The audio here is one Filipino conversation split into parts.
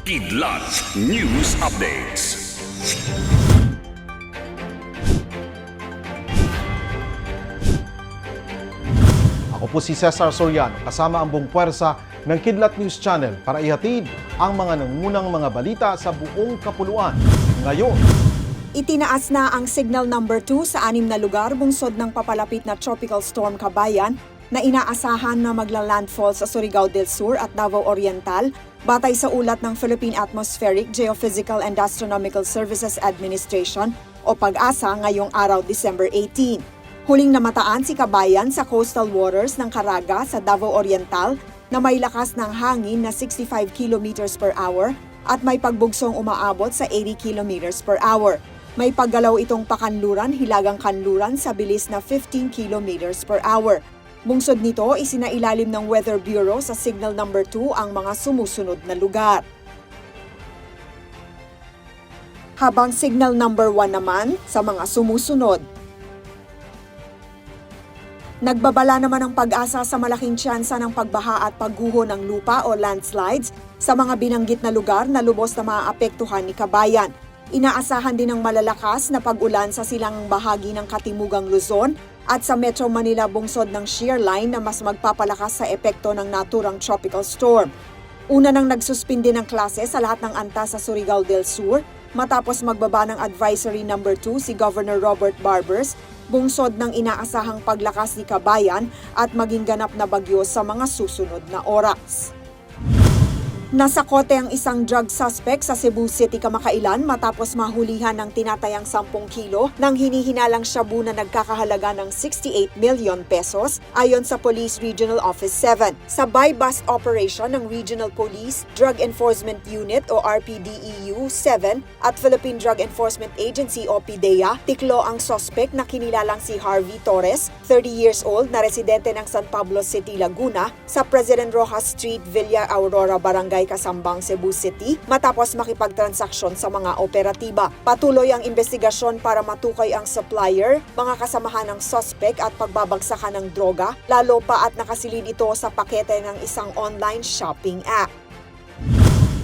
Kidlat News Updates. Ako po si Cesar Soriano kasama ang buong puwersa ng Kidlat News Channel para ihatid ang mga nangunang mga balita sa buong kapuluan. Ngayon, Itinaas na ang signal number 2 sa anim na lugar bungsod ng papalapit na Tropical Storm Kabayan na inaasahan na magla-landfall sa Surigao del Sur at Davao Oriental batay sa ulat ng Philippine Atmospheric, Geophysical and Astronomical Services Administration o PAG-ASA ngayong araw December 18. Huling namataan si Kabayan sa coastal waters ng Caraga sa Davao Oriental na may lakas ng hangin na 65 kilometers per hour at may pagbugsong umaabot sa 80 kilometers per hour. May paggalaw itong pakanluran, hilagang kanluran sa bilis na 15 kilometers per hour. Bungsod nito, isinailalim ng Weather Bureau sa signal number 2 ang mga sumusunod na lugar. Habang signal number 1 naman sa mga sumusunod. Nagbabala naman ang pag-asa sa malaking tsansa ng pagbaha at pagguho ng lupa o landslides sa mga binanggit na lugar na lubos na maaapektuhan ni Kabayan. Inaasahan din ng malalakas na pag-ulan sa silang bahagi ng Katimugang Luzon at sa Metro Manila bungsod ng shear line na mas magpapalakas sa epekto ng naturang tropical storm. Una nang nagsuspindi ng klase sa lahat ng anta sa Surigao del Sur matapos magbaba ng advisory number 2 si Governor Robert Barbers bungsod ng inaasahang paglakas ni Kabayan at maging ganap na bagyo sa mga susunod na oras. Nasa kote ang isang drug suspect sa Cebu City kamakailan matapos mahulihan ng tinatayang 10 kilo ng hinihinalang shabu na nagkakahalaga ng 68 million pesos ayon sa Police Regional Office 7. Sa buy-bust operation ng Regional Police Drug Enforcement Unit o RPDEU 7 at Philippine Drug Enforcement Agency o PDEA, tiklo ang suspect na kinilalang si Harvey Torres, 30 years old na residente ng San Pablo City, Laguna, sa President Rojas Street, Villa Aurora, Barangay Kasambang, Cebu City matapos makipagtransaksyon sa mga operatiba. Patuloy ang investigasyon para matukoy ang supplier, mga kasamahan ng suspect at pagbabagsakan ng droga, lalo pa at nakasilid ito sa pakete ng isang online shopping app.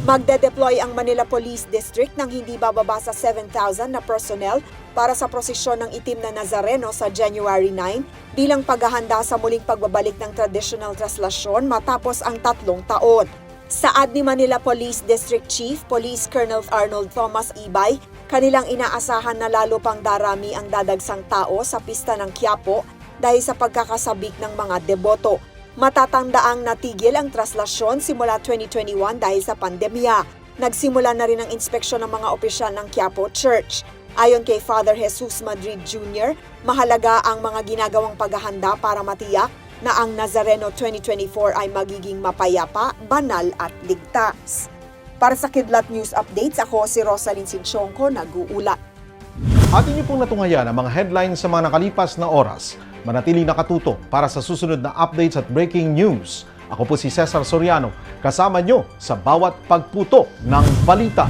Magde-deploy ang Manila Police District ng hindi bababa sa 7,000 na personnel para sa prosesyon ng itim na Nazareno sa January 9 bilang paghahanda sa muling pagbabalik ng traditional traslasyon matapos ang tatlong taon. Saad ni Manila Police District Chief Police Colonel Arnold Thomas Ibay, kanilang inaasahan na lalo pang darami ang dadagsang tao sa pista ng Quiapo dahil sa pagkakasabik ng mga deboto. Matatandaang natigil ang traslasyon simula 2021 dahil sa pandemya. Nagsimula na rin ang inspeksyon ng mga opisyal ng Quiapo Church. Ayon kay Father Jesus Madrid Jr., mahalaga ang mga ginagawang paghahanda para matiyak na ang Nazareno 2024 ay magiging mapayapa, banal at ligtas. Para sa Kidlat News Updates, ako si Rosalyn Sinchonko, nag-uulat. atin niyo pong natungayan ang mga headlines sa mga nakalipas na oras. Manatili nakatuto para sa susunod na updates at breaking news. Ako po si Cesar Soriano, kasama nyo sa bawat pagputo ng balita.